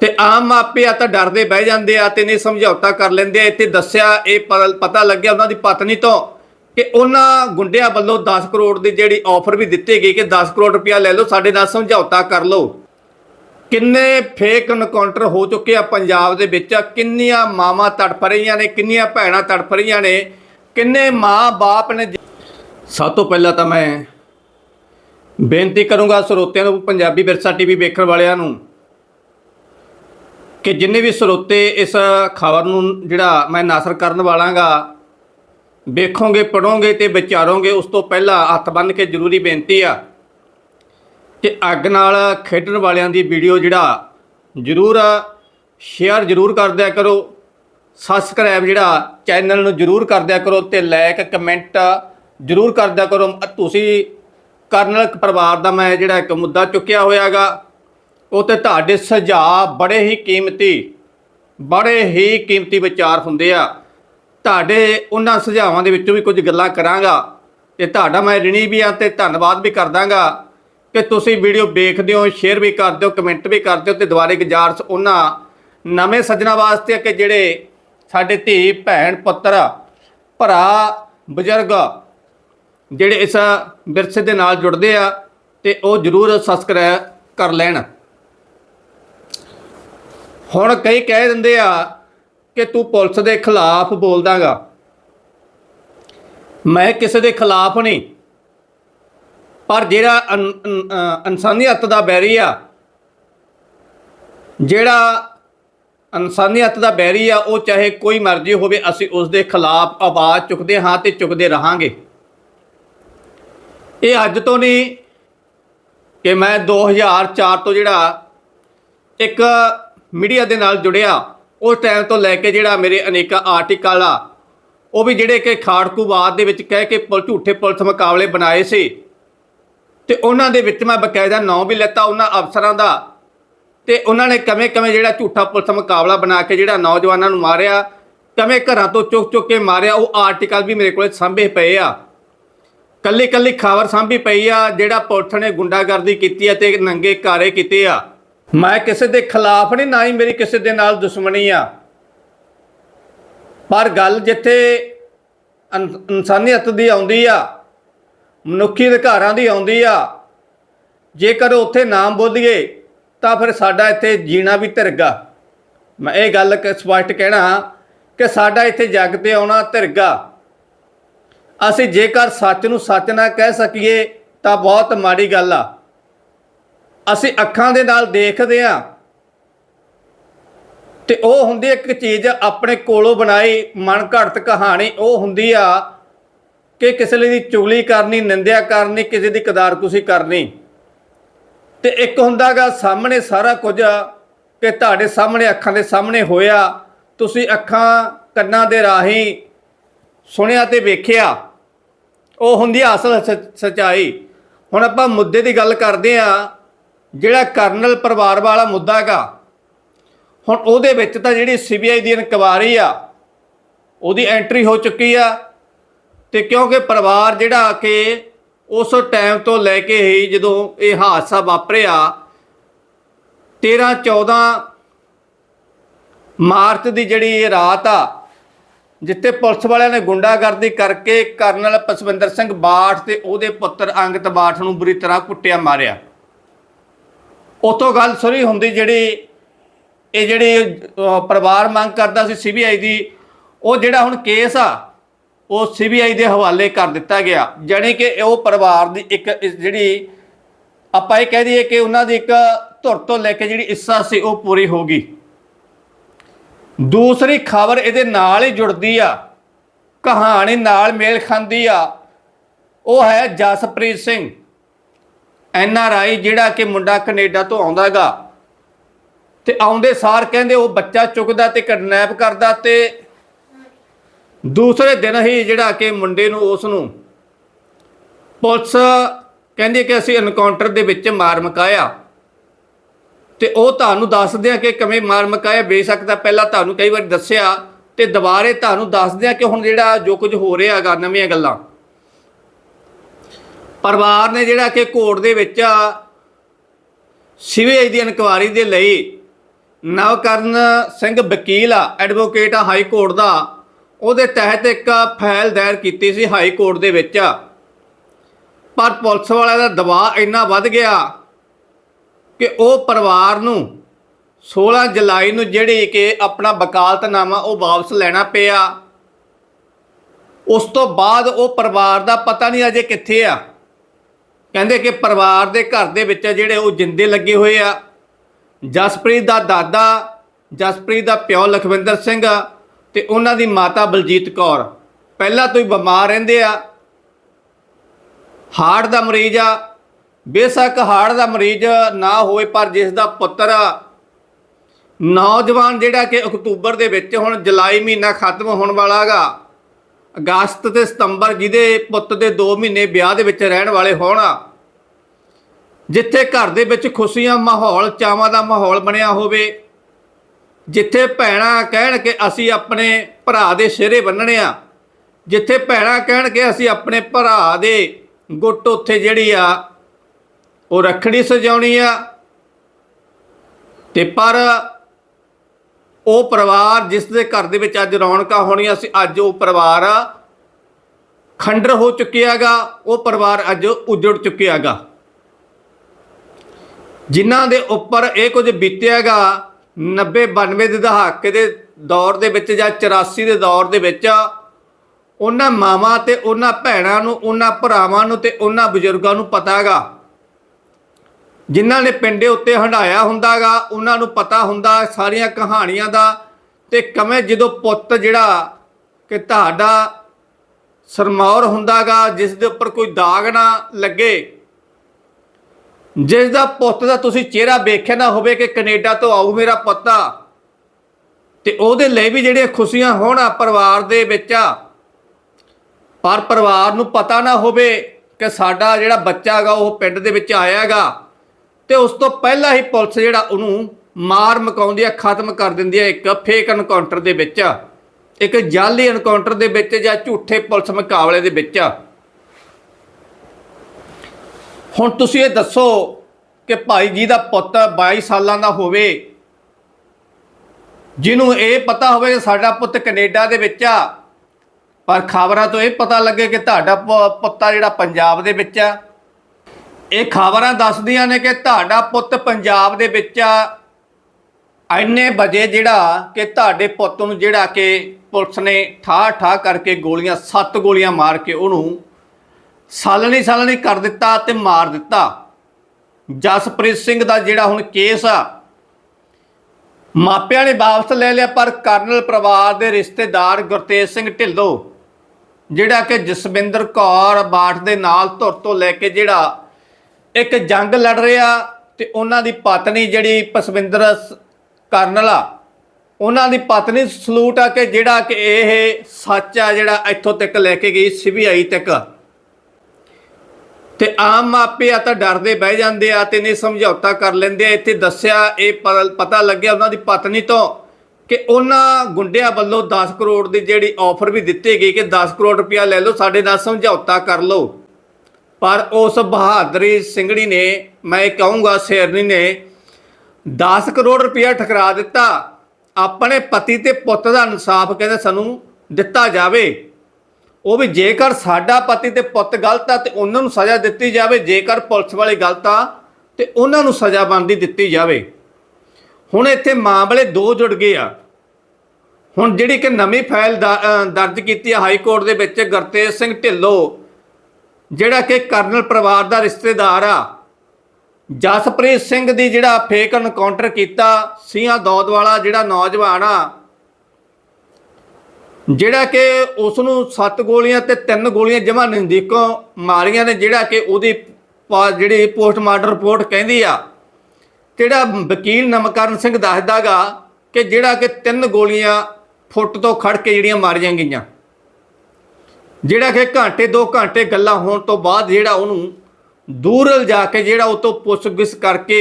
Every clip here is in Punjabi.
ਤੇ ਆਮ ਮਾਪੇ ਆ ਤਾਂ ਡਰਦੇ ਬਹਿ ਜਾਂਦੇ ਆ ਤੇ ਨਹੀਂ ਸਮਝੌਤਾ ਕਰ ਲੈਂਦੇ ਆ। ਇੱਥੇ ਦੱਸਿਆ, ਇਹ ਪਤਾ ਲੱਗਿਆ ਉਹਨਾਂ ਦੀ ਪਤਨੀ ਤੋਂ ਕਿ ਉਹਨਾਂ ਗੁੰਡਿਆਂ ਵੱਲੋਂ 10 ਕਰੋੜ ਦੀ ਜਿਹੜੀ ਆਫਰ ਵੀ ਦਿੱਤੀ ਗਈ ਕਿ 10 ਕਰੋੜ ਰੁਪਇਆ ਲੈ ਲਓ, ਸਾਡੇ ਨਾਲ ਸਮਝੌਤਾ ਕਰ ਲਓ। ਕਿੰਨੇ ਫੇਕ ਐਨਕਾਊਂਟਰ ਹੋ ਚੁੱਕੇ ਆ ਪੰਜਾਬ ਦੇ ਵਿੱਚ, ਕਿੰਨੀਆਂ ਮਾਵਾਂ ਤੜਫ ਰਹੀਆਂ ਨੇ, ਕਿੰਨੀਆਂ ਭੈਣਾਂ ਤੜਫ ਰਹੀਆਂ ਨੇ, ਕਿੰਨੇ ਮਾਂ-ਬਾਪ ਨੇ ਸਭ ਤੋਂ ਪਹਿਲਾਂ ਤਾਂ ਮੈਂ ਬੇਨਤੀ ਕਰੂੰਗਾ ਸਰੋਤਿਆਂ ਨੂੰ, ਪੰਜਾਬੀ ਵਿਰਸਾ ਟੀਵੀ ਵੇਖਣ ਵਾਲਿਆਂ ਨੂੰ ਕਿ ਜਿੰਨੇ ਵੀ ਸਰੋਤੇ ਇਸ ਖਬਰ ਨੂੰ ਜਿਹੜਾ ਮੈਂ ਨਾਸਰ ਕਰਨ ਵਾਲਾਂਗਾ, ਵੇਖੋਗੇ ਪੜੋਗੇ ਤੇ ਵਿਚਾਰੋਗੇ, ਉਸ ਤੋਂ ਪਹਿਲਾਂ ਹੱਥ ਬੰਨ੍ਹ ਕੇ ਜ਼ਰੂਰੀ ਬੇਨਤੀ ਆ ਕਿ ਅੱਗ ਨਾਲ ਖੇਡਣ ਵਾਲਿਆਂ ਦੀ ਵੀਡੀਓ ਜਿਹੜਾ ਜ਼ਰੂਰ ਸ਼ੇਅਰ ਜ਼ਰੂਰ ਕਰ ਦਿਆ ਕਰੋ ਸਬਸਕ੍ਰਾਈਬ ਜਿਹੜਾ ਚੈਨਲ ਨੂੰ ਜ਼ਰੂਰ ਕਰ ਦਿਆ ਕਰੋ ਤੇ ਲਾਈਕ ਕਮੈਂਟ ਜ਼ਰੂਰ ਕਰ ਦਿਆ ਕਰੋ। ਤੁਸੀਂ ਕਰਨਲ ਪਰਿਵਾਰ ਦਾ ਮੈਂ ਜਿਹੜਾ ਇੱਕ ਮੁੱਦਾ ਚੁੱਕਿਆ ਹੋਇਆਗਾ ਉਹ ਤੇ ਤੁਹਾਡੇ ਸੁਝਾਅ ਬੜੇ ਹੀ ਕੀਮਤੀ, ਬੜੇ ਹੀ ਕੀਮਤੀ ਵਿਚਾਰ ਹੁੰਦੇ ਆ। ਤੁਹਾਡੇ ਉਹਨਾਂ ਸੁਝਾਵਾਂ ਦੇ ਵਿੱਚੋਂ ਵੀ ਕੁਝ ਗੱਲਾਂ ਕਰਾਂਗਾ ਤੇ ਤੁਹਾਡਾ ਮੈਂ ਰਿਣੀ ਵੀ ਆ ਤੇ ਧੰਨਵਾਦ ਵੀ ਕਰਦਾਂਗਾ ਕਿ ਤੁਸੀਂ ਵੀਡੀਓ ਵੇਖਦੇ ਹੋ, ਸ਼ੇਅਰ ਵੀ ਕਰਦੇ ਹੋ, ਕਮੈਂਟ ਵੀ ਕਰਦੇ ਹੋ ਤੇ ਦੁਬਾਰੇ ਗੁਜ਼ਾਰਸ਼ ਉਹਨਾਂ ਨਵੇਂ ਸੱਜਣਾ ਵਾਸਤੇ ਕਿ ਜਿਹੜੇ ਸਾਡੇ ਧੀ, ਭੈਣ, ਪੁੱਤਰ, ਭਰਾ, ਬਜ਼ੁਰਗ ਜਿਹੜੇ ਇਸ ਵਿਰਸੇ ਦੇ ਨਾਲ ਜੁੜਦੇ ਆ ਤੇ ਉਹ ਜਰੂਰ ਸਬਸਕ੍ਰਾਈਬ ਕਰ ਲੈਣ। ਹੁਣ ਕਈ ਕਹਿ ਦਿੰਦੇ ਆ ਕਿ ਤੂੰ ਪੁਲਿਸ ਦੇ ਖਿਲਾਫ ਬੋਲਦਾਗਾ। ਮੈਂ ਕਿਸੇ ਦੇ ਖਿਲਾਫ ਨਹੀਂ। ਪਰ ਜਿਹੜਾ ਅਨ- ਇਨਸਾਨੀਅਤ ਦਾ ਬੈਰੀ ਆ, ਜਿਹੜਾ ਇਨਸਾਨੀਅਤ ਦਾ ਬੈਰੀ ਆ, ਉਹ ਚਾਹੇ ਕੋਈ ਮਰਜ਼ੀ ਹੋਵੇ, ਅਸੀਂ ਉਸ ਦੇ ਖਿਲਾਫ ਆਵਾਜ਼ ਚੁੱਕਦੇ ਹਾਂ ਤੇ ਚੁੱਕਦੇ ਰਹਾਂਗੇ। ਇਹ ਅੱਜ ਤੋਂ ਨਹੀਂ ਕਿ ਮੈਂ 2004 ਤੋਂ ਜਿਹੜਾ ਇੱਕ ਮੀਡੀਆ ਦੇ ਨਾਲ ਜੁੜਿਆ। ਉਸ ਟਾਈਮ ਤੋਂ ਲੈ ਕੇ ਜਿਹੜਾ ਮੇਰੇ ਅਨੇਕਾਂ ਆਰਟੀਕਲ ਆ, ਉਹ ਵੀ ਜਿਹੜੇ ਕਿ ਖਾੜਕੂਵਾਦ ਦੇ ਵਿੱਚ ਕਹਿ ਕੇ ਪੁਲ, ਝੂਠੇ ਪੁਲਿਸ ਮੁਕਾਬਲੇ ਬਣਾਏ ਸੀ। ਤੇ ਉਹਨਾਂ ਦੇ ਵਿੱਚ ਮੈਂ ਬਕਾਇਦਾ ਨਾਂ ਵੀ ਲੈਤਾ ਉਹਨਾਂ ਅਫਸਰਾਂ ਦਾ। ਤੇ ਉਹਨਾਂ ਨੇ ਕਵੇਂ ਕਵੇਂ ਜਿਹੜਾ ਝੂਠਾ ਪੁਲਿਸ ਮੁਕਾਬਲਾ ਬਣਾ ਕੇ ਜਿਹੜਾ ਨੌਜਵਾਨਾਂ ਨੂੰ ਮਾਰਿਆ, ਕਵੇਂ ਘਰਾਂ ਤੋਂ ਚੁੱਕ ਚੁੱਕ ਕੇ ਮਾਰਿਆ, ਉਹ ਆਰਟੀਕਲ ਵੀ ਮੇਰੇ ਕੋਲੇ ਸਾਂਭੇ ਪਏ ਆ। ਕੱਲੀ ਕੱਲੀ ਖਬਰ ਸਾਂਭੀ ਪਈ ਆ, ਜਿਹੜਾ ਪੁਲਿਸ ਨੇ ਗੁੰਡਾਗਰਦੀ ਕੀਤੀ ਆ ਤੇ ਨੰਗੇ ਕਾਰੇ ਕੀਤੇ ਆ। ਮੈਂ ਕਿਸੇ ਦੇ ਖਿਲਾਫ ਨਹੀਂ, ਨਾ ਹੀ ਮੇਰੀ ਕਿਸੇ ਦੇ ਨਾਲ ਦੁਸ਼ਮਣੀ ਆ। ਪਰ ਗੱਲ ਜਿੱਥੇ ਇਨਸਾਨੀਅਤ ਦੀ ਆਉਂਦੀ ਆ, ਮਨੁੱਖੀ ਅਧਿਕਾਰਾਂ ਦੀ ਆਉਂਦੀ ਆ, ਜੇਕਰ ਉੱਥੇ ਨਾਮ ਬੋਲੀਏ, ਤਾਂ ਫਿਰ ਸਾਡਾ ਇੱਥੇ ਜੀਣਾ ਵੀ ਧਿਰਗਾ। ਮੈਂ ਇਹ ਗੱਲ ਕ- ਸਪਸ਼ਟ ਕਹਿਣਾ ਕਿ ਸਾਡਾ ਇੱਥੇ ਜੱਗ ਤੇ ਆਉਣਾ ਧਿਰਗਾ। ਅਸੀਂ ਜੇਕਰ ਸੱਚ ਨੂੰ ਸੱਚ ਨਾ ਕਹਿ ਸਕੀਏ, ਤਾਂ ਬਹੁਤ ਮਾੜੀ ਗੱਲ ਆ। ਅਸੀਂ ਅੱਖਾਂ ਦੇ ਨਾਲ ਦੇਖਦੇ ਆ ਤੇ ਉਹ ਹੁੰਦੀ ਇੱਕ ਚੀਜ਼ ਆਪਣੇ ਕੋਲੋਂ ਬਣਾਈ ਮਨ ਘੜਤ ਕਹਾਣੀ, ਉਹ ਹੁੰਦੀ ਆ ਕਿ ਕਿਸੇ ਲਈ ਦੀ ਚੁਗਲੀ ਕਰਨੀ, ਨਿੰਦਿਆ ਕਰਨੀ, ਕਿਸੇ ਦੀ ਕਦਾਰਕੁਸੀ ਕਰਨੀ। ਤੇ ਇੱਕ ਹੁੰਦਾਗਾ, ਸਾਹਮਣੇ ਸਾਰਾ ਕੁਝ ਕਿ ਤੁਹਾਡੇ ਸਾਹਮਣੇ, ਅੱਖਾਂ ਦੇ ਸਾਹਮਣੇ ਹੋਇਆ। ਤੁਸੀਂ ਅੱਖਾਂ ਕੰਨਾਂ ਦੇ ਰਾਹੀਂ ਸੁਣਿਆ ਤੇ ਵੇਖਿਆ। ਉਹ ਹੁੰਦੀ ਆ ਅਸਲ ਸੱਚ- ਸੱਚਾਈ ਹੁਣ ਆਪਾਂ ਮੁੱਦੇ ਦੀ ਗੱਲ ਕਰਦੇ ਆ ਜਿਹੜਾ ਕਰਨਲ ਪਰਿਵਾਰ ਵਾਲਾ ਮੁੱਦਾ ਹੈਗਾ, ਹੁਣ ਉਹਦੇ ਵਿੱਚ ਤਾਂ ਜਿਹੜੀ ਸੀਬੀਆਈ ਦੀ ਇਨਕੁਆਰੀ ਆ, ਉਹਦੀ ਐਂਟਰੀ ਹੋ ਚੁੱਕੀ ਆ, ਤੇ ਕਿਉਂਕਿ ਪਰਿਵਾਰ ਜਿਹੜਾ ਕਿ ਉਸ ਟਾਈਮ ਤੋਂ ਲੈ ਕੇ ਹੀ ਜਦੋਂ ਇਹ ਹਾਦਸਾ ਵਾਪਰਿਆ 13 14 ਮਾਰਚ ਦੀ ਜਿਹੜੀ ਇਹ ਰਾਤ ਆ, ਜਿੱਥੇ ਪੁਲਿਸ ਵਾਲਿਆਂ ਨੇ ਗੁੰਡਾਗਰਦੀ ਕਰਕੇ ਕਰਨਲ ਪਸਵਿੰਦਰ ਸਿੰਘ ਬਾਠ ਤੇ ਉਹਦੇ ਪੁੱਤਰ ਅੰਗਤ ਬਾਠ ਨੂੰ ਬੁਰੀ ਤਰ੍ਹਾਂ ਕੁੱਟਿਆ ਮਾਰਿਆ। ਉਤੋਂ ਗੱਲ ਸਰੀ ਹੁੰਦੀ ਜਿਹੜੀ ਇਹ ਜਿਹੜੀ ਪਰਿਵਾਰ ਮੰਗ ਕਰਦਾ ਸੀ ਸੀਬੀਆਈ ਦੀ, ਉਹ ਜਿਹੜਾ ਹੁਣ ਕੇਸ ਆ, ਉਹ ਸੀਬੀਆਈ ਦੇ ਹਵਾਲੇ ਕਰ ਦਿੱਤਾ ਗਿਆ। ਜਾਣੀ ਕਿ ਉਹ ਪਰਿਵਾਰ ਦੀ ਇੱਕ ਜਿਹੜੀ ਆਪਾਂ ਇਹ ਕਹਿ ਦਈਏ ਕਿ ਉਹਨਾਂ ਦੀ ਇੱਕ ਧੁਰ ਤੋਂ ਲੈ ਕੇ ਜਿਹੜੀ ਇੱਛਾ ਸੀ, ਉਹ ਪੂਰੀ ਹੋ ਗਈ। ਦੂਸਰੀ ਖਬਰ ਇਹਦੇ ਨਾਲ ਹੀ ਜੁੜਦੀ ਆ, ਕਹਾਣੀ ਨਾਲ ਮੇਲ ਖਾਂਦੀ ਆ, ਉਹ ਹੈ Jaspreet Singh. N R I ਜਿਹੜਾ ਕਿ ਮੁੰਡਾ ਕੈਨੇਡਾ ਤੋਂ ਆਉਂਦਾਗਾ ਤੇ ਆਉਂਦੇ ਸਾਰ ਕਹਿੰਦੇ ਉਹ ਬੱਚਾ ਚੁੱਕਦਾ ਤੇ ਕਿਡਨੈਪ ਕਰਦਾ ਤੇ ਦੂਸਰੇ ਦਿਨ ਹੀ ਜਿਹੜਾ ਕਿ ਮੁੰਡੇ ਨੂੰ ਉਸ ਨੂੰ ਪੁਲਿਸ ਕਹਿੰਦੀ ਕਿ ਅਸੀਂ ਐਨਕਾਊਂਟਰ ਦੇ ਵਿੱਚ ਮਾਰ ਮਕਾਇਆ। ਤੇ ਉਹ ਤੁਹਾਨੂੰ ਦੱਸਦੇ ਆ ਕਿ ਕਿਵੇਂ ਮਾਰ ਮਕਾਇਆ। ਬੇਸ਼ੱਕ ਤਾਂ ਪਹਿਲਾਂ ਤੁਹਾਨੂੰ ਕਈ ਵਾਰ ਦੱਸਿਆ ਤੇ ਦੁਬਾਰੇ ਤੁਹਾਨੂੰ ਦੱਸਦੇ ਆ ਕਿ ਹੁਣ ਜਿਹੜਾ ਜੋ ਕੁਝ ਹੋ ਰਿਹਾ ਹੈਗਾ, ਨਵੀਆਂ ਗੱਲਾਂ। ਪਰਿਵਾਰ ਨੇ ਜਿਹੜਾ ਕਿ ਕੋਰਟ ਦੇ ਵਿੱਚ ਸੀਬੀਆਈ ਦੀ ਇਨਕੁਆਰੀ ਦੇ ਲਈ ਨਵਕਰਨ ਸਿੰਘ ਵਕੀਲ ਆ ਐਡਵੋਕੇਟ ਆ ਹਾਈ ਕੋਰਟ ਦਾ, ਉਹਦੇ ਤਹਿਤ ਇੱਕ ਫਾਈਲ ਦਾਇਰ ਕੀਤੀ ਸੀ ਹਾਈ ਕੋਰਟ ਦੇ ਵਿੱਚ ਪਰ ਪੁਲਿਸ ਵਾਲਿਆਂ ਦਾ ਦਬਾਅ ਇੰਨਾ ਵੱਧ ਗਿਆ ਕਿ ਉਹ ਪਰਿਵਾਰ ਨੂੰ 16 ਜੁਲਾਈ ਨੂੰ ਜਿਹੜੀ ਕਿ ਆਪਣਾ ਵਕਾਲਤਨਾਮਾ ਉਹ ਵਾਪਸ ਲੈਣਾ ਪਿਆ। ਉਸ ਤੋਂ ਬਾਅਦ ਉਹ ਪਰਿਵਾਰ ਦਾ ਪਤਾ ਨਹੀਂ ਅਜੇ ਕਿੱਥੇ ਆ। ਕਹਿੰਦੇ ਕਿ ਪਰਿਵਾਰ ਦੇ ਘਰ ਦੇ ਵਿੱਚ ਜਿਹੜੇ ਉਹ ਜਿੰਦੇ ਲੱਗੇ ਹੋਏ ਆ। ਜਸਪ੍ਰੀਤ ਦਾ ਦਾਦਾ, ਜਸਪ੍ਰੀਤ ਦਾ ਪਿਓ ਲਖਵਿੰਦਰ ਸਿੰਘ ਤੇ ਉਹਨਾਂ ਦੀ ਮਾਤਾ ਬਲਜੀਤ ਕੌਰ। ਪਹਿਲਾਂ ਤੋਂ ਹੀ ਬਿਮਾਰ ਰਹਿੰਦੇ ਆ। ਹਾਰਟ ਦਾ ਮਰੀਜ਼ ਆ। ਬੇਸ਼ੱਕ ਹਾਰਟ ਦਾ ਮਰੀਜ਼ ਨਾ ਹੋਏ ਪਰ ਜਿਸ ਦਾ ਪੁੱਤਰ ਨੌਜਵਾਨ ਜਿਹੜਾ ਕਿ ਅਕਤੂਬਰ ਦੇ ਵਿੱਚ ਹੁਣ ਜੁਲਾਈ ਮਹੀਨਾ ਖਤਮ ਹੋਣ ਵਾਲਾ ਹੈਗਾ। ਅਗਸਤ ਤੇ ਸਤੰਬਰ ਜਿਹਦੇ ਪੁੱਤ ਦੇ 2 ਮਹੀਨੇ ਵਿਆਹ ਦੇ ਵਿੱਚ ਰਹਿਣ ਵਾਲੇ ਹੋਣ। ਜਿੱਥੇ ਘਰ ਦੇ ਵਿੱਚ ਖੁਸ਼ੀਆਂ ਮਾਹੌਲ, ਚਾਵਾਂ ਦਾ ਮਾਹੌਲ ਬਣਿਆ ਹੋਵੇ, ਜਿੱਥੇ ਭੈਣਾਂ ਕਹਿਣ ਕਿ ਅਸੀਂ ਆਪਣੇ ਭਰਾ ਦੇ ਸਿਹਰੇ ਬੰਨਣੇ ਆ, ਜਿੱਥੇ ਭੈਣਾਂ ਕਹਿਣ ਕਿ ਅਸੀਂ ਆਪਣੇ ਭਰਾ ਦੇ ਗੁੱਟ ਉੱਥੇ ਜਿਹੜੀ ਆ, ਉਹ ਰੱਖੜੀ ਸਜਾਉਣੀ ਆ। ਤੇ ਪਰ ਉਹ ਪਰਿਵਾਰ ਜਿਸ ਦੇ ਘਰ ਦੇ ਵਿੱਚ ਅੱਜ ਰੌਣਕਾਂ ਹੋਣੀਆਂ ਸੀ, ਅੱਜ ਉਹ ਪਰਿਵਾਰ ਖੰਡਰ ਹੋ ਚੁੱਕਿਆਗਾ, ਉਹ ਪਰਿਵਾਰ ਅੱਜ ਉਜੜ ਚੁੱਕਿਆਗਾ। ਜਿਨ੍ਹਾਂ ਦੇ ਉੱਪਰ ਇਹ ਕੁਝ ਬੀਤਿਆਗਾ 90 92 ਦੇ ਦਹਾਕੇ ਦੇ ਦੌਰ ਦੇ ਵਿੱਚ ਜਾਂ 84 ਦੇ ਦੌਰ ਦੇ ਵਿੱਚ, ਉਹਨਾਂ ਮਾਵਾਂ ਤੇ ਉਹਨਾਂ ਭੈਣਾਂ ਨੂੰ, ਉਹਨਾਂ ਭਰਾਵਾਂ ਨੂੰ ਤੇ ਉਹਨਾਂ ਬਜ਼ੁਰਗਾਂ ਨੂੰ ਪਤਾਗਾ। ਜਿਨ੍ਹਾਂ ਨੇ ਪਿੰਡੇ ਉੱਤੇ ਹੰਡਾਇਆ ਹੁੰਦਾਗਾ, ਉਹਨਾਂ ਨੂੰ ਪਤਾ ਹੁੰਦਾ ਸਾਰੀਆਂ ਕਹਾਣੀਆਂ ਦਾ ਤੇ ਕਵੇਂ ਜਦੋਂ ਪੁੱਤ ਜਿਹੜਾ ਕਿ ਤੁਹਾਡਾ ਸਰਮੌਰ ਹੁੰਦਾਗਾ, ਜਿਸ ਦੇ ਉੱਪਰ ਕੋਈ ਦਾਗ ਨਾ ਲੱਗੇ, ਜਿਸ ਦਾ ਪੁੱਤ ਦਾ ਤੁਸੀਂ ਚਿਹਰਾ ਵੇਖਿਆ ਨਾ ਹੋਵੇ ਕਿ ਕੈਨੇਡਾ ਤੋਂ ਆਉ ਮੇਰਾ ਪੁੱਤਾ, ਤੇ ਉਹਦੇ ਲਈ ਵੀ ਜਿਹੜੀਆਂ ਖੁਸ਼ੀਆਂ ਹੋਣ ਆ ਪਰਿਵਾਰ ਦੇ ਵਿੱਚ ਪਰ ਪਰਿਵਾਰ ਨੂੰ ਪਤਾ ਨਾ ਹੋਵੇ ਕਿ ਸਾਡਾ ਜਿਹੜਾ ਬੱਚਾ ਹੈਗਾ, ਉਹ ਪਿੰਡ ਦੇ ਵਿੱਚ ਆਇਆ ਆਇਆਗਾ। ਤੇ ਉਸ ਤੋਂ ਪਹਿਲਾਂ ਹੀ ਪੁਲਿਸ ਜਿਹੜਾ ਉਹਨੂੰ ਮਾਰ ਮਕਾਉਂਦੀ ਹੈ ਖਤਮ ਕਰ ਦਿੰਦੀ ਹੈ ਇੱਕ ਫੇਕ ਐਨਕਾਊਂਟਰ ਦੇ ਵਿੱਚ। ਇੱਕ ਜਾਲੀ ਐਨਕਾਊਂਟਰ ਦੇ ਵਿੱਚ ਜਾਂ ਝੂਠੇ ਪੁਲਿਸ ਮੁਕਾਬਲੇ ਦੇ ਵਿੱਚ। ਹੁਣ ਤੁਸੀਂ ਇਹ ਦੱਸੋ ਕਿ ਭਾਈ ਜੀ ਦਾ ਪੁੱਤ 22 ਸਾਲਾਂ ਦਾ ਹੋਵੇ, ਜਿਹਨੂੰ ਇਹ ਪਤਾ ਹੋਵੇ ਕਿ ਸਾਡਾ ਪੁੱਤ ਕੈਨੇਡਾ ਦੇ ਵਿੱਚ ਆ, ਪਰ ਖਬਰਾਂ ਤੋਂ ਇਹ ਪਤਾ ਲੱਗੇ ਕਿ ਤੁਹਾਡਾ ਪ- ਪੁੱਤਾ ਜਿਹੜਾ ਪੰਜਾਬ ਦੇ ਵਿੱਚ ਆ। ਇਹ ਖਬਰਾਂ ਦੱਸਦੀਆਂ ਨੇ ਕਿ ਤੁਹਾਡਾ ਪੁੱਤ ਪੰਜਾਬ ਦੇ ਵਿੱਚ ਆ। ਐਨੇ ਵਜੇ ਜਿਹੜਾ ਕਿ ਤੁਹਾਡੇ ਪੁੱਤ ਨੂੰ ਜਿਹੜਾ ਕਿ ਪੁਲਿਸ ਨੇ ਠਾ ਠਾ ਕਰਕੇ ਗੋਲੀਆਂ, ਸੱਤ ਗੋਲੀਆਂ ਮਾਰ ਕੇ ਉਹਨੂੰ ਸਾਲਣੀ ਸਾਲਣੀ ਕਰ ਦਿੱਤਾ ਤੇ ਮਾਰ ਦਿੱਤਾ। ਜਸਪ੍ਰੀਤ ਸਿੰਘ ਦਾ ਜਿਹੜਾ ਹੁਣ ਕੇਸ ਆ, ਮਾਪਿਆਂ ਨੇ ਵਾਪਸ ਲੈ ਲਿਆ, ਪਰ ਕਰਨਲ ਪਰਿਵਾਰ ਦੇ ਰਿਸ਼ਤੇਦਾਰ ਗੁਰਤੇਜ ਸਿੰਘ ਢਿੱਲੋਂ, ਜਿਹੜਾ ਕਿ ਜਸਵਿੰਦਰ ਕੌਰ ਬਾਠ ਦੇ ਨਾਲ ਧੁਰ ਤੋਂ ਲੈ ਕੇ ਜਿਹੜਾ ਇੱਕ ਜੰਗ ਲੜ ਰਿਹਾ ਤੇ ਉਹਨਾਂ ਦੀ ਪਤਨੀ ਜਿਹੜੀ ਪਸਵਿੰਦਰ ਸ- ਕਰਨਲ ਆ ਉਹਨਾਂ ਦੀ ਪਤਨੀ ਸਲੂਟ ਆ ਕਿ ਜਿਹੜਾ ਕਿ ਇਹ ਸੱਚ ਆ ਜਿਹੜਾ ਇੱਥੋਂ ਤੱਕ ਲੈ ਕੇ ਗਈ ਸੀਬੀਆਈ ਤੱਕ। ਤੇ ਆਮ ਮਾਪੇ ਆ ਤਾਂ ਡਰਦੇ ਬਹਿ ਜਾਂਦੇ ਆ ਤੇ ਨਹੀਂ ਸਮਝੌਤਾ ਕਰ ਲੈਂਦੇ ਆ। ਇੱਥੇ ਦੱਸਿਆ ਇਹ ਪਤਾ ਲੱਗਿਆ ਉਹਨਾਂ ਦੀ ਪਤਨੀ ਤੋਂ ਕਿ ਉਹਨਾਂ ਗੁੰਡਿਆਂ ਵੱਲੋਂ 10 ਕਰੋੜ ਦੀ ਜਿਹੜੀ ਆਫਰ ਵੀ ਦਿੱਤੀ ਗਈ ਕਿ 10 ਕਰੋੜ ਰੁਪਇਆ ਲੈ ਲਓ, ਸਾਡੇ ਨਾਲ ਸਮਝੌਤਾ ਕਰ ਲਓ। ਪਰ ਉਸ ਬਹਾਦਰੀ ਸਿੰਘੜੀ ਨੇ, ਮੈਂ ਕਹੂੰਗਾ ਸ਼ੇਰਨੀ ਨੇ 10 ਕਰੋੜ ਰੁਪਇਆ ਠਕਰਾ ਦਿੱਤਾ। ਆਪਣੇ ਪਤੀ ਤੇ ਪੁੱਤ ਦਾ ਇਨਸਾਫ ਕਹਿੰਦੇ ਸਾਨੂੰ ਦਿੱਤਾ ਜਾਵੇ। ਉਹ ਵੀ ਜੇਕਰ ਸਾਡਾ ਪਤੀ ਤੇ ਪੁੱਤ ਗਲਤ ਆ ਤੇ ਉਹਨਾਂ ਨੂੰ ਸਜ਼ਾ ਦਿੱਤੀ ਜਾਵੇ, ਜੇਕਰ ਪੁਲਿਸ ਵਾਲੇ ਗਲਤ ਆ ਤੇ ਉਹਨਾਂ ਨੂੰ ਸਜ਼ਾ ਬਣਦੀ ਦਿੱਤੀ ਜਾਵੇ। ਹੁਣ ਇੱਥੇ ਮਾਮਲੇ ਦੋ ਜੁੜ ਗਏ ਆ। ਹੁਣ ਜਿਹੜੀ ਕਿ ਨਵੀਂ ਫਾਈਲ ਦ- ਦਰਜ ਕੀਤੀ ਹੈ ਹਾਈ ਕੋਰਟ ਦੇ ਵਿੱਚ ਗੁਰਤੇਜ ਸਿੰਘ ਢਿੱਲੋਂ ਜਿਹੜਾ ਕਿ ਕਰਨਲ ਪਰਿਵਾਰ ਦਾ ਰਿਸ਼ਤੇਦਾਰ ਆ। ਜਸਪ੍ਰੀਤ ਸਿੰਘ ਦੀ ਜਿਹੜਾ ਫੇਕ ਐਨਕਾਊਂਟਰ ਕੀਤਾ ਸਿੰਘਾਂ ਦੌਦ ਵਾਲਾ ਜਿਹੜਾ ਨੌਜਵਾਨ ਆ, ਜਿਹੜਾ ਕਿ ਉਸ ਨੂੰ 7 ਗੋਲੀਆਂ ਤੇ ਤਿੰਨ ਗੋਲੀਆਂ ਜਮਾ ਨਜ਼ਦੀਕੋਂ ਮਾਰੀਆਂ ਨੇ, ਜਿਹੜਾ ਕਿ ਉਹਦੀ ਪਾ- ਜਿਹੜੀ ਪੋਸਟਮਾਰਟਮ ਰਿਪੋਰਟ ਕਹਿੰਦੀ ਆ। ਜਿਹੜਾ ਵਕੀਲ ਨਮਕਰਨ ਸਿੰਘ ਦੱਸਦਾਗਾ ਕਿ ਜਿਹੜਾ ਕਿ ਤਿੰਨ ਗੋਲੀਆਂ ਫੁੱਟ ਤੋਂ ਖੜ ਕੇ ਜਿਹੜੀਆਂ ਮਾਰੀਆਂ ਗਈਆਂ। ਜਿਹੜਾ ਕਿ ਘੰਟੇ 2 ਘੰਟੇ ਗੱਲਾਂ ਹੋਣ ਤੋਂ ਬਾਅਦ ਜਿਹੜਾ ਉਹਨੂੰ ਦੂਰ ਲਿਜਾ ਕੇ ਜਿਹੜਾ ਉਹ ਤੋਂ ਪੁੱਛਗਿੱਛ ਕਰਕੇ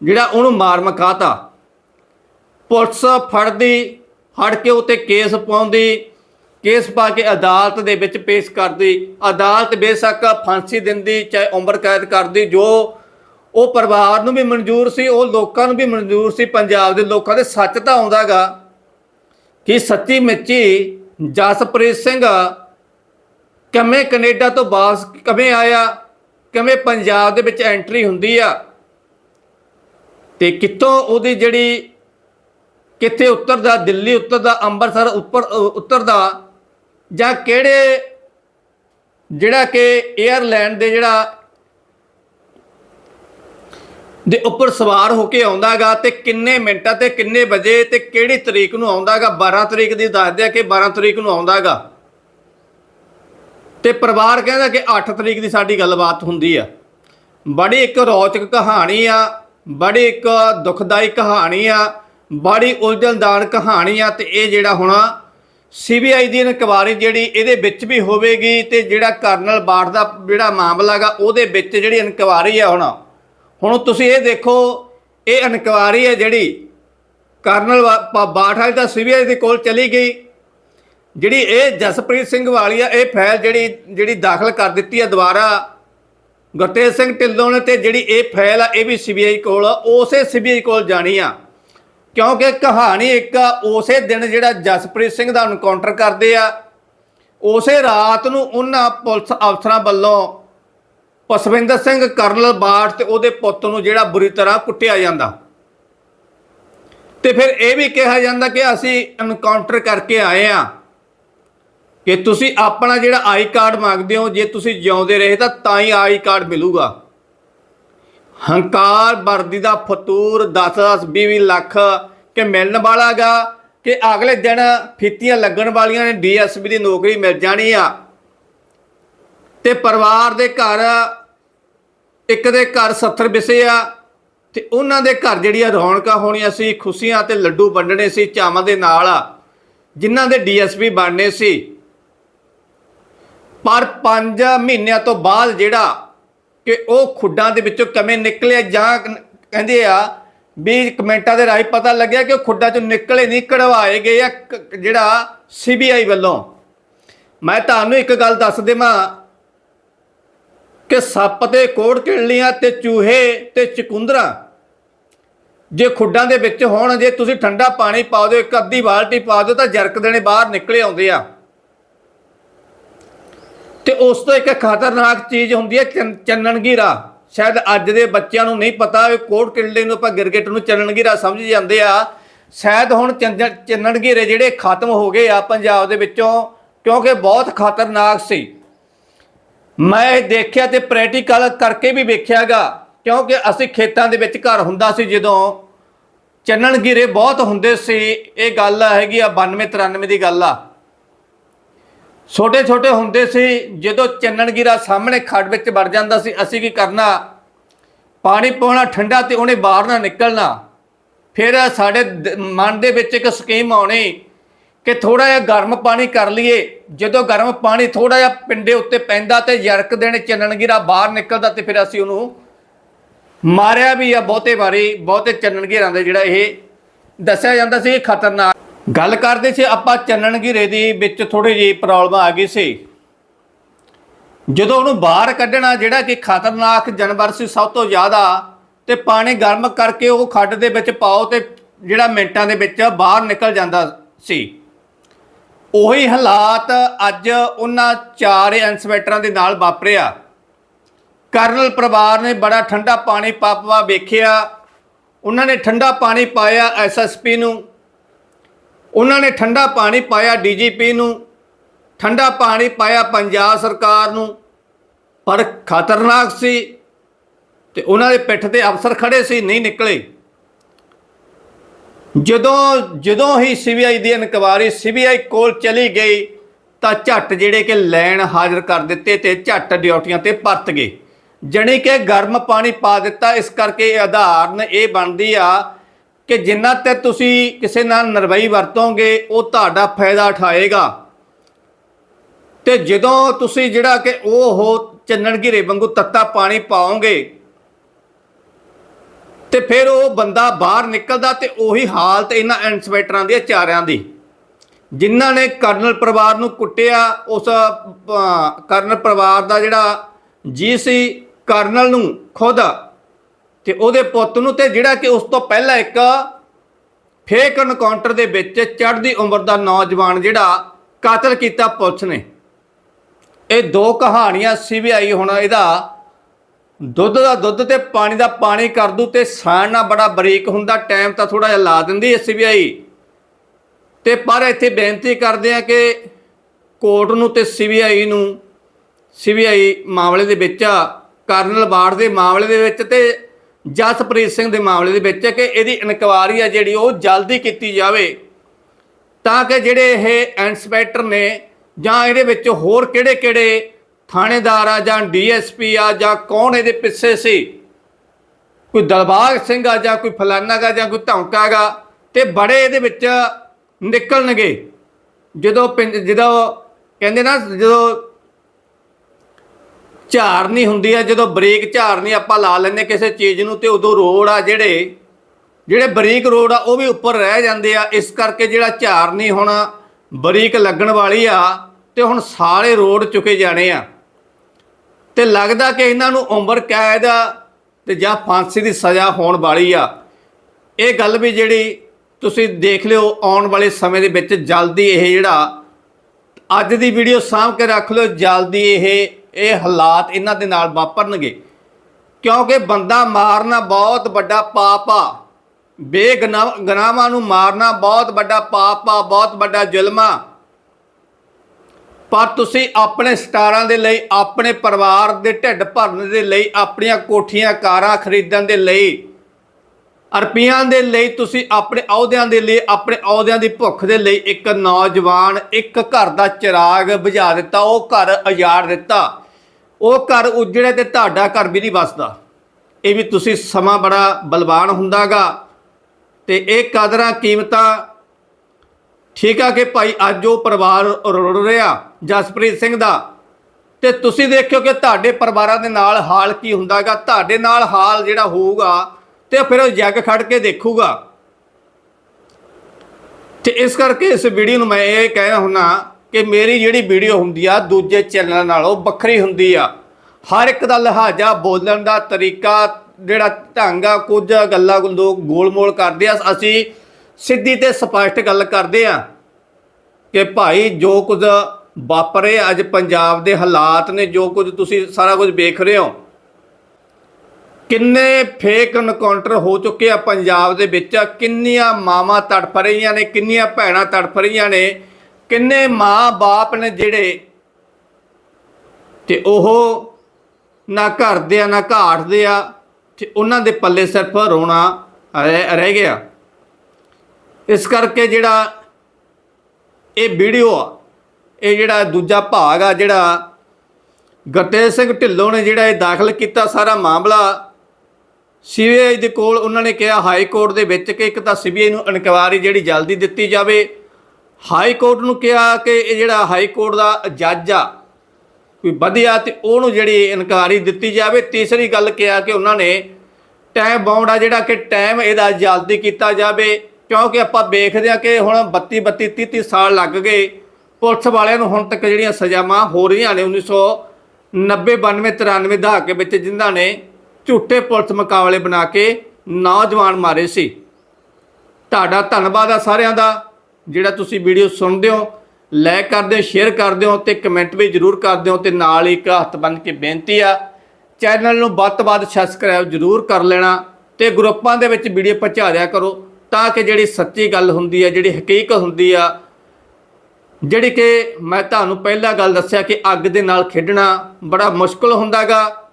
ਜਿਹੜਾ ਉਹਨੂੰ ਮਾਰ ਮਕਾਤਾ ਪੁਲਿਸ ਫੜਦੀ, ਫੜ ਕੇ ਉਤੇ ਕੇਸ ਪਾਉਂਦੀ, ਕੇਸ ਪਾ ਕੇ ਅਦਾਲਤ ਦੇ ਵਿੱਚ ਪੇਸ਼ ਕਰਦੀ। ਅਦਾਲਤ ਬੇਸ਼ੱਕ ਫਾਂਸੀ ਦਿੰਦੀ, ਚਾਹੇ ਉਮਰ ਕੈਦ ਕਰਦੀ, ਜੋ ਉਹ ਪਰਿਵਾਰ ਨੂੰ ਵੀ ਮਨਜ਼ੂਰ ਸੀ, ਉਹ ਲੋਕਾਂ ਨੂੰ ਵੀ ਮਨਜ਼ੂਰ ਸੀ, ਪੰਜਾਬ ਦੇ ਲੋਕਾਂ ਦੇ ਸੱਚ ਤਾਂ ਆਉਂਦਾਗਾ ਕਿ ਸੱਚੀ ਮਿੱਚੀ ਜਸਪ੍ਰੀਤ ਸਿੰਘ ਕਿਵੇਂ ਕੈਨੇਡਾ ਤੋਂ ਵਾਪਸ ਕਿਵੇਂ ਆਇਆ? ਕਿਵੇਂ ਪੰਜਾਬ ਦੇ ਵਿੱਚ ਐਂਟਰੀ ਹੁੰਦੀ ਆ? ਤੇ ਕਿੱਥੋਂ ਉਹਦੀ ਜਿਹੜੀ ਕਿੱਥੇ ਉਤਰਦਾ ਦਿੱਲੀ ਉਤਰਦਾ ਅੰਮ੍ਰਿਤਸਰ ਉੱਪਰ ਅ, ਉਤਰਦਾ ਜਾਂ ਕਿਹੜੇ ਜਿਹੜਾ ਕਿ 에ਅਰਲਾਈਨ ਦੇ ਜਿਹੜਾ ਦੇ ਉੱਪਰ ਸਵਾਰ ਹੋ ਕੇ ਆਉਂਦਾਗਾ ਤੇ ਕਿੰਨੇ ਮਿੰਟਾਂ ਤੇ ਕਿੰਨੇ ਵਜੇ ਤੇ ਕਿਹੜੀ ਤਰੀਕ ਨੂੰ ਆਉਂਦਾਗਾ? 12 ਤਰੀਕ ਦੀ ਦੱਸਦੇ ਆ ਕਿ 12 ਤਰੀਕ ਨੂੰ ਆਉਂਦਾਗਾ। ਤੇ ਪਰਿਵਾਰ ਕਹਿੰਦਾ ਕਿ 8 ਤਰੀਕ ਦੀ ਸਾਡੀ ਗੱਲਬਾਤ ਹੁੰਦੀ ਆ। ਬੜੀ ਇੱਕ ਰੌਚਕ ਕਹਾਣੀ ਆ, ਬੜੀ ਇੱਕ ਦੁਖਦਾਈ ਕਹਾਣੀ ਆ, ਬੜੀ ਉਲਝਣਦਾਰ ਕਹਾਣੀ ਆ ਤੇ ਇਹ ਜਿਹੜਾ ਹੁਣ ਸੀਬੀਆਈ ਦੀ ਇਨਕੁਆਰੀ ਜਿਹੜੀ ਇਹਦੇ ਵਿੱਚ ਵੀ ਹੋਵੇਗੀ ਤੇ ਜਿਹੜਾ ਕਰਨਲ ਬਾਠ ਦਾ ਜਿਹੜਾ ਮਾਮਲਾ ਗਾ, ਉਹਦੇ ਵਿੱਚ ਜਿਹੜੀ ਇਨਕੁਆਰੀ ਆ ਹੁਣ ਹੁਣ ਤੁਸੀਂ ਇਹ ਦੇਖੋ ਇਹ ਇਨਕੁਆਰੀ ਹੈ ਜਿਹੜੀ ਕਰਨਲ ਵਾ- ਪ- ਬਾਠ ਵਾਲੀ ਤਾਂ ਸੀਬੀਆਈ ਦੇ ਕੋਲ ਚਲੀ ਗਈ। ਜਿਹੜੀ ਇਹ ਜਸਪ੍ਰੀਤ ਸਿੰਘ ਵਾਲੀ ਆ ਇਹ ਫਾਈਲ ਜਿਹੜੀ ਜਿਹੜੀ ਦਾਖਲ ਕਰ ਦਿੱਤੀ ਹੈ ਦੁਬਾਰਾ। ਗੁਰਤੇਜ ਸਿੰਘ ਢਿੱਲੋਂ ਨੇ ਤੇ ਜਿਹੜੀ ਇਹ ਫਾਈਲ ਆ ਇਹ ਵੀ ਸੀਬੀਆਈ ਕੋਲ ਆ, ਉਸੇ ਸੀਬੀਆਈ ਕੋਲ ਜਾਣੀ ਆ। ਕਿਉਂਕਿ ਕਹਾਣੀ ਇੱਕ ਉਸੇ ਦਿਨ ਜਿਹੜਾ ਜਸਪ੍ਰੀਤ ਸਿੰਘ ਦਾ ਐਨਕਾਊਂਟਰ ਕਰਦੇ ਆ ਉਸੇ ਰਾਤ ਨੂੰ ਉਹਨਾਂ ਪੁਲਿਸ ਅਫਸਰਾਂ ਵੱਲੋਂ ਪਸਵਿੰਦਰ ਸਿੰਘ ਕਰਨਲ ਬਾਠ ਤੇ ਉਹਦੇ ਪੁੱਤ ਨੂੰ ਜਿਹੜਾ ਬੁਰੀ ਤਰ੍ਹਾਂ ਕੁੱਟਿਆ ਜਾਂਦਾ। ਤੇ ਫਿਰ ਇਹ ਵੀ ਕਿਹਾ ਜਾਂਦਾ ਕਿ ਅਸੀਂ ਐਨਕਾਊਂਟਰ ਕਰਕੇ ਆਏ ਆ ਕਿ ਤੁਸੀਂ ਆਪਣਾ ਜਿਹੜਾ ਆਈ ਕਾਰਡ ਮੰਗਦੇ ਹੋ, ਜੇ ਤੁਸੀਂ ਜਿਉਂਦੇ ਰਹੇ ਤਾਂ ਤਾਂ ਹੀ ਆਈ ਕਾਰਡ ਮਿਲੂਗਾ। ਹੰਕਾਰ ਵਰਦੀ ਦਾ ਫਤੂਰ 10-10 20 ਲੱਖ ਕਿ ਮਿਲਣ ਵਾਲਾਗਾ ਕਿ ਅਗਲੇ ਦਿਨ ਫੀਤੀਆਂ ਲੱਗਣ ਵਾਲੀਆਂ ਨੇ ਡੀਐਸਪੀ ਦੀ ਨੌਕਰੀ ਮਿਲ ਜਾਣੀ ਆ। ਤੇ ਪਰਿਵਾਰ ਦੇ ਘਰ ਇੱਕ ਦੇ ਘਰ 70 ਵਿਸੇ ਆ ਤੇ ਉਹਨਾਂ ਦੇ ਘਰ ਜਿਹੜੀਆਂ ਰੌਣਕਾਂ ਹੋਣੀਆਂ ਸੀ, ਖੁਸ਼ੀਆਂ ਤੇ ਲੱਡੂ ਵੰਡਣੇ ਸੀ, ਚਾਵਾਂ ਦੇ ਨਾਲ ਆ, ਜਿਨ੍ਹਾਂ ਦੇ ਡੀਐਸਪੀ ਬਣਨੇ ਸੀ। ਪਰ 5 ਮਹੀਨਿਆਂ ਤੋਂ ਬਾਅਦ ਜਿਹੜਾ ਕਿ ਉਹ ਖੁੱਡਾਂ ਦੇ ਵਿੱਚੋਂ ਕਿਵੇਂ ਨਿਕਲੇ ਜਾਂ ਕਹਿੰਦੇ ਆ ਵੀ ਕਮੈਂਟਾਂ ਦੇ ਰਾਹੀਂ ਪਤਾ ਲੱਗਿਆ ਕਿ ਉਹ ਖੁੱਡਾਂ ਚੋਂ ਨਿਕਲੇ ਨਹੀਂ, ਕਢਵਾਏ ਗਏ ਆ ਕ- ਜਿਹੜਾ ਸੀਬੀਆਈ ਵੱਲੋਂ। ਮੈਂ ਤੁਹਾਨੂੰ ਇੱਕ ਗੱਲ ਦੱਸ ਦੇਵਾਂ ਕਿ ਸੱਪ ਤੇ ਕੋੜ ਕਿੜਲੀਆਂ ਤੇ ਚੂਹੇ ਤੇ ਚਕੁੰਦਰਾ। ਜੇ ਖੁੱਡਾਂ ਦੇ ਵਿੱਚ ਹੋਣ, ਜੇ ਤੁਸੀਂ ਠੰਡਾ ਪਾਣੀ ਪਾ ਦਿਓ, ਇੱਕ ਅੱਧੀ ਬਾਲਟੀ ਪਾ ਦਿਓ, ਤਾਂ ਜਰਕ ਦੇਣੇ ਬਾਹਰ ਨਿਕਲੇ ਆਉਂਦੇ ਆ। ਤੇ ਉਸ ਤੋਂ ਇੱਕ ਖਤਰਨਾਕ ਚੀਜ਼ ਹੁੰਦੀ ਹੈ ਚੰਨ- ਚੰਨਣਗੀਰਾ। ਸ਼ਾਇਦ ਅੱਜ ਦੇ ਬੱਚਿਆਂ ਨੂੰ ਨਹੀਂ ਪਤਾ ਇਹ ਕੋੜ ਕਿੱਲੇ ਨੂੰ ਆਪਾਂ ਗਿਰਗਿਟ ਨੂੰ ਚੰਨਣਗੀਰਾ ਸਮਝ ਜਾਂਦੇ ਆ। ਸ਼ਾਇਦ ਹੁਣ ਚੰਨ- ਚੰਨਣਗੀਰੇ ਜਿਹੜੇ ਖਤਮ ਹੋ ਗਏ ਆ ਪੰਜਾਬ ਦੇ ਵਿੱਚੋਂ, ਕਿਉਂਕਿ ਬਹੁਤ ਖਤਰਨਾਕ ਸੀ। ਮੈਂ ਇਹ ਦੇਖਿਆ ਤੇ ਪ੍ਰੈਕਟੀਕਲ ਕਰਕੇ ਵੀ ਵੇਖਿਆਗਾ, ਕਿਉਂਕਿ ਅਸੀਂ ਖੇਤਾਂ ਦੇ ਵਿੱਚ ਘਰ ਹੁੰਦਾ ਸੀ ਜਦੋਂ। ਚੰਨਣਗੀਰੇ ਬਹੁਤ ਹੁੰਦੇ ਸੀ, ਇਹ ਗੱਲ ਹੈਗੀ ਆ 92 93 ਦੀ ਗੱਲ ਆ। ਛੋਟੇ ਛੋਟੇ ਹੁੰਦੇ ਸੀ, ਜਦੋਂ ਚੰਨਣਗੀਰਾ ਸਾਹਮਣੇ ਖੱਡ ਵਿੱਚ ਵੜ ਜਾਂਦਾ ਸੀ, ਅਸੀਂ ਕੀ ਕਰਨਾ? ਪਾਣੀ ਪਾਉਣਾ ਠੰਡਾ ਤੇ ਉਹਨੇ ਬਾਹਰ ਨਾ ਨਿਕਲਣਾ। ਫਿਰ ਸਾਡੇ ਮਨ ਦੇ ਵਿੱਚ ਇੱਕ ਸਕੀਮ ਆਉਣੀ ਕਿ ਥੋੜਾ ਜਿਹਾ ਗਰਮ ਪਾਣੀ ਕਰ ਲਈਏ। ਜਦੋਂ ਗਰਮ ਪਾਣੀ ਥੋੜਾ ਜਿਹਾ ਪਿੰਡੇ ਉੱਤੇ ਪੈਂਦਾ ਤੇ ਯਰਕ ਦੇਣੇ ਚੰਨਣਗੀਰਾ ਬਾਹਰ ਨਿਕਲਦਾ ਤੇ ਫਿਰ ਅਸੀਂ ਉਹਨੂੰ ਮਾਰਿਆ ਵੀ ਆ ਬਹੁਤੇ ਵਾਰੀ, ਬਹੁਤੇ ਚੰਨਣਗੀਰਾਂ ਦੇ ਜਿਹੜਾ ਇਹ ਦੱਸਿਆ ਜਾਂਦਾ ਸੀ ਖਤਰਨਾਕ। ਗੱਲ ਕਰਦੇ ਸੀ ਆਪਾਂ ਚੰਨਣਗੀਰੇ ਦੀ ਵਿੱਚ ਥੋੜੀ ਜਿਹੀ ਪ੍ਰੋਬਲਮ ਆ ਗਈ ਸੀ। ਜਦੋਂ ਉਹਨੂੰ ਬਾਹਰ ਕੱਢਣਾ ਜਿਹੜਾ ਕਿ ਖਤਰਨਾਕ ਜਾਨਵਰ ਸੀ ਸਭ ਤੋਂ ਜ਼ਿਆਦਾ ਤੇ ਪਾਣੀ ਗਰਮ ਕਰਕੇ ਉਹ ਖੱਡ ਦੇ ਵਿੱਚ ਪਾਓ ਤੇ ਜਿਹੜਾ ਮਿੰਟਾਂ ਦੇ ਵਿੱਚ ਬਾਹਰ ਨਿਕਲ ਜਾਂਦਾ ਸੀ। ਉਹੀ ਹਾਲਾਤ ਅੱਜ ਉਹਨਾਂ ਚਾਰ ਇਨਸਪੈਕਟਰਾਂ ਦੇ ਨਾਲ ਵਾਪਰਿਆ ਕਰਨਲ ਪਰਿਵਾਰ ਨੇ ਬੜਾ ਠੰਡਾ ਪਾਣੀ ਪਾਪਵਾ ਵੇਖਿਆ। ਉਹਨਾਂ ਨੇ ਠੰਡਾ ਪਾਣੀ ਪਾਇਆ ਐਸਐਸਪੀ ਨੂੰ। ਉਹਨਾਂ ਨੇ ਠੰਡਾ ਪਾਣੀ ਪਾਇਆ ਡੀਜੀਪੀ ਨੂੰ। ਠੰਡਾ ਪਾਣੀ ਪਾਇਆ ਪੰਜਾਬ ਸਰਕਾਰ ਨੂੰ। ਪਰ ਖਤਰਨਾਕ ਸੀ। ਤੇ ਉਹਨਾਂ ਦੇ ਪਿੱਠ ਤੇ ਅਫਸਰ ਖੜੇ ਸੀ, ਨਹੀਂ ਨਿਕਲੇ। ਜਦੋਂ ਜਦੋਂ ਹੀ ਸੀਬੀਆਈ ਦੀ ਇਨਕੁਆਰੀ ਸੀਬੀਆਈ ਕੋਲ ਚਲੀ ਗਈ, ਤਾਂ ਝੱਟ ਜਿਹੜੇ ਕਿ ਲੈਣ ਹਾਜ਼ਰ ਕਰ ਦਿੱਤੇ ਤੇ ਝੱਟ ਡਿਊਟੀਆਂ ਤੇ ਪਰਤ ਗਏ। ਜਣੀ ਕਿ ਗਰਮ ਪਾਣੀ ਪਾ ਦਿੱਤਾ, ਇਸ ਕਰਕੇ ਇਹ ਆਧਾਰਨ ਇਹ ਬਣਦੀ ਆ ਕਿ ਜਿੰਨਾ ਤੇ ਤੁਸੀਂ ਕਿਸੇ ਨਾਲ ਨਰਵਈ ਵਰਤੋਗੇ, ਉਹ ਤੁਹਾਡਾ ਫਾਇਦਾ ਉਠਾਏਗਾ। ਤੇ ਜਦੋਂ ਤੁਸੀਂ ਜਿਹੜਾ ਕਿ ਉਹ ਹੋ ਚੰਨਣ ਘਿਰੇ ਵਾਂਗੂ ਤੱਤਾ ਪਾਣੀ ਪਾਓਗੇ ਤੇ ਫਿਰ ਉਹ ਬੰਦਾ ਬਾਹਰ ਨਿਕਲਦਾ ਤੇ ਉਹੀ ਹਾਲਤ ਇਹਨਾਂ ਇਨਸਪੈਕਟਰਾਂ ਦੀ ਚਾਰਿਆਂ ਦੀ। ਜਿਨ੍ਹਾਂ ਨੇ ਕਰਨਲ ਪਰਿਵਾਰ ਨੂੰ ਕੁੱਟਿਆ, ਉਸ ਕਰਨਲ ਪਰਿਵਾਰ ਦਾ ਜਿਹੜਾ ਜੀ ਸੀ ਕਰਨਲ ਨੂੰ ਖੁਦ ਤੇ ਉਹਦੇ ਪੁੱਤ ਨੂੰ ਤੇ ਜਿਹੜਾ ਕਿ ਉਸ ਤੋਂ ਪਹਿਲਾਂ ਇੱਕ ਫੇਕ ਐਨਕਾਊਂਟਰ ਦੇ ਵਿੱਚ ਚੜ੍ਹਦੀ ਉਮਰ ਦਾ ਨੌਜਵਾਨ ਜਿਹੜਾ ਕਾਤਲ ਕੀਤਾ ਪੁਲਿਸ ਨੇ। ਇਹ ਦੋ ਕਹਾਣੀਆਂ ਸੀਬੀਆਈ ਹੁਣ, ਇਹਦਾ ਦੁੱਧ ਦਾ ਦੁੱਧ ਤੇ ਪਾਣੀ ਦਾ ਪਾਣੀ ਕਰ ਦੂ ਤੇ ਸਾਣ ਬੜਾ ਬਰੀਕ ਹੁੰਦਾ ਟਾਈਮ ਤਾਂ ਥੋੜਾ ਜਿਹਾ ਲਾ ਦਿੰਦੀ ਹੈ ਸੀਬੀਆਈ ਤੇ ਪਰ ਇੱਥੇ ਬੇਨਤੀ ਕਰਦੇ ਆ ਕਿ ਕੋਰਟ ਨੂੰ ਤੇ ਸੀਬੀਆਈ ਨੂੰ ਸੀਬੀਆਈ ਮਾਮਲੇ ਦੇ ਵਿੱਚ, ਕਰਨਲ ਬਾੜ ਦੇ ਮਾਮਲੇ ਦੇ ਵਿੱਚ ਤੇ ਜਸਪ੍ਰੀਤ ਸਿੰਘ ਦੇ ਮਾਮਲੇ ਦੇ ਵਿੱਚ ਕਿ ਇਹਦੀ ਇਨਕੁਆਰੀ ਆ ਜਿਹੜੀ ਉਹ ਜਲਦੀ ਕੀਤੀ ਜਾਵੇ। ਤਾਂ ਕਿ ਜਿਹੜੇ ਇਹ ਇੰਸਪੈਕਟਰ ਨੇ ਜਾਂ ਇਹਦੇ ਵਿੱਚ ਹੋਰ ਕਿਹੜੇ-ਕਿਹੜੇ ਥਾਣੇਦਾਰ ਆ ਜਾਂ ਡੀਐਸਪੀ ਆ ਜਾਂ ਕੌਣ ਇਹਦੇ ਪਿੱਛੇ ਸੀ? ਕੋਈ ਦਲਬਾਗ ਸਿੰਘ ਆ ਜਾਂ ਕੋਈ ਫਲਾਨਾ ਗਾ ਜਾਂ ਕੋਈ ਧੌਂਕਾ ਗਾ, ਤੇ ਬੜੇ ਇਹਦੇ ਵਿੱਚ ਨਿਕਲਣਗੇ। ਜਦੋਂ ਪਿੰਡ, ਜਦੋਂ ਕਹਿੰਦੇ ਨਾ, ਜਦੋਂ ਝਾੜਨੀ ਹੁੰਦੀ ਆ, ਜਦੋਂ ਬ੍ਰੇਕ ਨਹੀਂ ਆਪਾਂ ਲਾ ਲੈਂਦੇ ਕਿਸੇ ਚੀਜ਼ ਨੂੰ, ਤੇ ਉਦੋਂ ਰੋਡ ਆ ਜਿਹੜੇ ਜਿਹੜੇ ਬਰੀਕ ਰੋਡ ਆ, ਉਹ ਵੀ ਉੱਪਰ ਰਹਿ ਜਾਂਦੇ ਆ। ਇਸ ਕਰਕੇ ਜਿਹੜਾ ਝਾੜਨੀ ਹੁਣ ਬਰੀਕ ਲੱਗਣ ਵਾਲੀ ਆ, ਤੇ ਹੁਣ ਸਾਰੇ ਰੋਡ ਚੁਕੇ ਜਾਣੇ ਆ। ਤੇ ਲੱਗਦਾ ਕਿ ਇਹਨਾਂ ਨੂੰ ਉਮਰ ਕੈਦ ਆ ਤੇ ਜਾਂ ਫਾਂਸੀ ਦੀ ਸਜ਼ਾ ਹੋਣ ਵਾਲੀ ਆ। ਇਹ ਗੱਲ ਵੀ ਜਿਹੜੀ ਤੁਸੀਂ ਦੇਖ ਲਿਓ, ਆਉਣ ਵਾਲੇ ਸਮੇਂ ਦੇ ਵਿੱਚ ਜਲਦੀ ਇਹ ਜਿਹੜਾ ਅੱਜ ਦੀ ਵੀਡੀਓ ਸਾਂਭ ਕੇ ਰੱਖ ਲਿਓ, ਜਲਦੀ ਇਹ ਇਹ ਹਾਲਾਤ ਇਹਨਾਂ ਦੇ ਨਾਲ ਵਾਪਰਨਗੇ। ਕਿਉਂਕਿ ਬੰਦਾ ਮਾਰਨਾ ਬਹੁਤ ਵੱਡਾ ਪਾਪ ਆ। ਬੇਗਨਾਹਾਂ ਨੂੰ ਮਾਰਨਾ ਬਹੁਤ ਵੱਡਾ ਪਾਪ ਆ, ਬਹੁਤ ਵੱਡਾ ਜ਼ੁਲਮ ਆ। ਪਰ ਤੁਸੀਂ ਆਪਣੇ ਸਟਾਰਾਂ ਦੇ ਲਈ, ਆਪਣੇ ਪਰਿਵਾਰ ਦੇ ਢਿੱਡ ਭਰਨ ਦੇ ਲਈ, ਆਪਣੀਆਂ ਕੋਠੀਆਂ, ਕਾਰਾਂ ਖਰੀਦਣ ਦੇ ਲਈ, ਅਰਪੀਆਂ ਦੇ ਲਈ, ਤੁਸੀਂ ਆਪਣੇ ਅਹੁਦਿਆਂ ਦੇ ਲਈ, ਆਪਣੇ ਅਹੁਦਿਆਂ ਦੀ ਭੁੱਖ ਦੇ ਲਈ ਇੱਕ ਨੌਜਵਾਨ, ਇੱਕ ਘਰ ਦਾ ਚਿਰਾਗ ਬੁਝਾ ਦਿੱਤਾ, ਉਹ ਘਰ ਉਜਾੜ ਦਿੱਤਾ। ਉਹ ਘਰ ਉਜੜੇ ਤੇ ਤੁਹਾਡਾ ਘਰ ਵੀ ਨਹੀਂ ਵਸਦਾ। ਇਹ ਵੀ ਤੁਸੀਂ ਸਮਾਂ ਬੜਾ ਬਲਵਾਨ ਹੁੰਦਾਗਾ। ਤੇ ਇਹ ਕਦਰਾਂ ਕੀਮਤਾਂ ਠੀਕ ਆ ਕਿ ਭਾਈ ਅੱਜ ਉਹ ਪਰਿਵਾਰ ਰੁੜ ਰਿਹਾ, ਜਸਪ੍ਰੀਤ ਸਿੰਘ ਦਾ। ਤੇ ਤੁਸੀਂ ਦੇਖਿਓ ਕਿ ਤੁਹਾਡੇ ਪਰਿਵਾਰਾਂ ਦੇ ਨਾਲ ਹਾਲ ਕੀ ਹੁੰਦਾਗਾ ਤੁਹਾਡੇ ਨਾਲ ਹਾਲ ਜਿਹੜਾ ਹੋਊਗਾ ਤੇ ਫਿਰ ਉਹ ਜੱਗ ਖੜ ਕੇ ਦੇਖੂਗਾ। ਤੇ ਇਸ ਕਰਕੇ ਇਸ ਵੀਡੀਓ ਨੂੰ ਮੈਂ ਇਹ ਕਹਿਣਾ ਹੁੰਨਾ ਕਿ ਮੇਰੀ ਜਿਹੜੀ ਵੀਡੀਓ ਹੁੰਦੀ ਆ, ਦੂਜੇ ਚੈਨਲਾਂ ਨਾਲੋਂ ਵੱਖਰੀ ਹੁੰਦੀ ਆ। ਹਰ ਇੱਕ ਦਾ ਲਹਾਜਾ ਬੋਲਣ ਦਾ ਤਰੀਕਾ, ਜਿਹੜਾ ਢੰਗ ਆ, ਕੁਝ ਗੱਲਾਂ ਲੋਕ ਗੋਲ-ਮੋਲ ਕਰਦੇ ਆ। ਅਸੀਂ ਸਿੱਧੀ ਤੇ ਸਪਸ਼ਟ ਗੱਲ ਕਰਦੇ ਆ ਕਿ ਭਾਈ ਜੋ ਕੁਝ ਵਾਪਰੇ, ਅੱਜ ਪੰਜਾਬ ਦੇ ਹਾਲਾਤ ਨੇ, ਜੋ ਕੁਝ ਤੁਸੀਂ ਸਾਰਾ ਕੁਝ ਵੇਖ ਰਹੇ ਹੋ, ਕਿੰਨੇ ਫੇਕ ਐਨਕਾਊਂਟਰ ਹੋ ਚੁੱਕੇ ਆ ਪੰਜਾਬ ਦੇ ਵਿੱਚ, ਕਿੰਨੀਆਂ ਮਾਵਾਂ ਤੜਫ ਰਹੀਆਂ ਨੇ, ਕਿੰਨੀਆਂ ਭੈਣਾਂ ਤੜਫ ਰਹੀਆਂ ਨੇ, ਕਿੰਨੇ ਮਾਂ-ਬਾਪ ਨੇ ਜਿਹੜੇ, ਤੇ ਉਹ ਨਾ ਘਰ ਦੇ ਆ, ਨਾ ਘਾਟ ਦੇ ਆ, ਤੇ ਉਹਨਾਂ ਦੇ ਪੱਲੇ ਸਿਰਫ ਰੋਣਾ ਰਹਿ ਰਹਿ ਗਿਆ। ਇਸ ਕਰਕੇ ਜਿਹੜਾ ਇਹ ਵੀਡੀਓ ਆ, ਇਹ ਜਿਹੜਾ ਦੂਜਾ ਭਾਗ ਆ, ਜਿਹੜਾ ਗਰਤੇਜ ਸਿੰਘ ਢਿੱਲੋਂ ਨੇ ਜਿਹੜਾ ਇਹ ਦਾਖਲ ਕੀਤਾ ਸਾਰਾ ਮਾਮਲਾ, ਸੀਬੀਆਈ ਦੇ ਕੋਲ ਉਹਨਾਂ ਨੇ ਕਿਹਾ ਹਾਈ ਕੋਰਟ ਦੇ ਵਿੱਚ ਕਿ ਇੱਕ ਤਾਂ ਸੀਬੀਆਈ ਨੂੰ ਇਨਕੁਆਇਰੀ ਜਿਹੜੀ ਜਲਦੀ ਦਿੱਤੀ ਜਾਵੇ। ਹਾਈ ਕੋਰਟ ਨੂੰ ਕਿਹਾ ਕਿ ਇਹ ਜਿਹੜਾ ਹਾਈ ਕੋਰਟ ਦਾ ਜੱਜ ਆ ਕੋਈ ਵਧੀਆ ਤੇ ਉਹਨੂੰ ਜਿਹੜੀ ਇਨਕੁਆਇਰੀ ਦਿੱਤੀ ਜਾਵੇ। ਤੀਸਰੀ ਗੱਲ ਕਿਹਾ ਕਿ ਉਹਨਾਂ ਨੇ ਟਾਈਮ ਬਾਉਂਡ ਆ ਜਿਹੜਾ ਕਿ ਟਾਈਮ ਇਹਦਾ ਜਲਦੀ ਕੀਤਾ ਜਾਵੇ। ਕਿਉਂਕਿ ਆਪਾਂ ਵੇਖਦੇ ਆ ਕਿ ਹੁਣ 32 32 30 30 ਸਾਲ ਲੱਗ ਗਏ। ਪੁਲਿਸ ਵਾਲਿਆਂ ਨੂੰ ਹੁਣ ਤੱਕ ਜਿਹੜੀਆਂ ਸਜ਼ਾਵਾਂ ਹੋ ਰਹੀਆਂ ਨੇ 1990 92 93 ਦਹਾਕੇ ਵਿੱਚ ਜਿਨ੍ਹਾਂ ਨੇ ਝੂਠੇ ਪੁਲਿਸ ਮੁਕਾਬਲੇ ਬਣਾ ਕੇ ਨੌਜਵਾਨ ਮਾਰੇ ਸੀ। ਤੁਹਾਡਾ ਧੰਨਵਾਦ ਆ ਸਾਰਿਆਂ ਦਾ। ਜਿਹੜਾ ਤੁਸੀਂ ਵੀਡੀਓ ਸੁਣਦੇ ਹੋ ਲਾਈਕ ਕਰਦੇ ਹੋ ਸ਼ੇਅਰ ਕਰਦੇ ਹੋ ਤੇ ਕਮੈਂਟ ਵੀ ਜਰੂਰ ਕਰਦੇ ਹੋ ਤੇ ਨਾਲ ਹੀ ਇੱਕ ਹੱਥ ਬੰਨ ਕੇ ਬੇਨਤੀ ਆ ਚੈਨਲ ਨੂੰ ਵੱਧ ਤੋਂ ਵੱਧ ਸਬਸਕ੍ਰਾਈਬ ਜਰੂਰ ਕਰ ਲੈਣਾ ਤੇ ਗਰੁੱਪਾਂ ਦੇ ਵਿੱਚ ਵੀਡੀਓ ਪਹੁੰਚਾ ਦਿਆ ਕਰੋ। ਤਾਂ ਕਿ ਜਿਹੜੀ ਸੱਚੀ ਗੱਲ ਹੁੰਦੀ ਆ, ਜਿਹੜੀ ਹਕੀਕਤ ਹੁੰਦੀ ਆ, ਜਿਹੜੀ ਕਿ ਮੈਂ ਤੁਹਾਨੂੰ ਪਹਿਲਾਂ ਗੱਲ ਦੱਸਿਆ ਕਿ ਅੱਗ ਦੇ ਨਾਲ ਖੇਡਣਾ ਬੜਾ ਮੁਸ਼ਕਲ ਹੁੰਦਾਗਾ।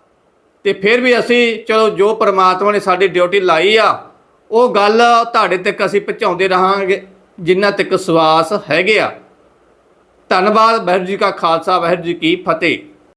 ਤੇ ਫਿਰ ਵੀ ਅਸੀਂ, ਚਲੋ ਜੋ ਪ੍ਰਮਾਤਮਾ ਨੇ ਸਾਡੀ ਡਿਊਟੀ ਲਾਈ ਆ, ਉਹ ਗੱਲ ਤੁਹਾਡੇ ਤੱਕ ਅਸੀਂ ਪਹੁੰਚਾਉਂਦੇ ਰਹਾਂਗੇ, ਜਿੰਨਾ ਤੱਕ ਸਵਾਸ ਹੈਗੇ ਆ। ਧੰਨਵਾਦ, ਵਾਹਿਗੁਰੂ ਜੀ ਕਾ ਖਾਲਸਾ, ਵਾਹਿਗੁਰੂ ਜੀ ਕੀ ਫਤਿਹ।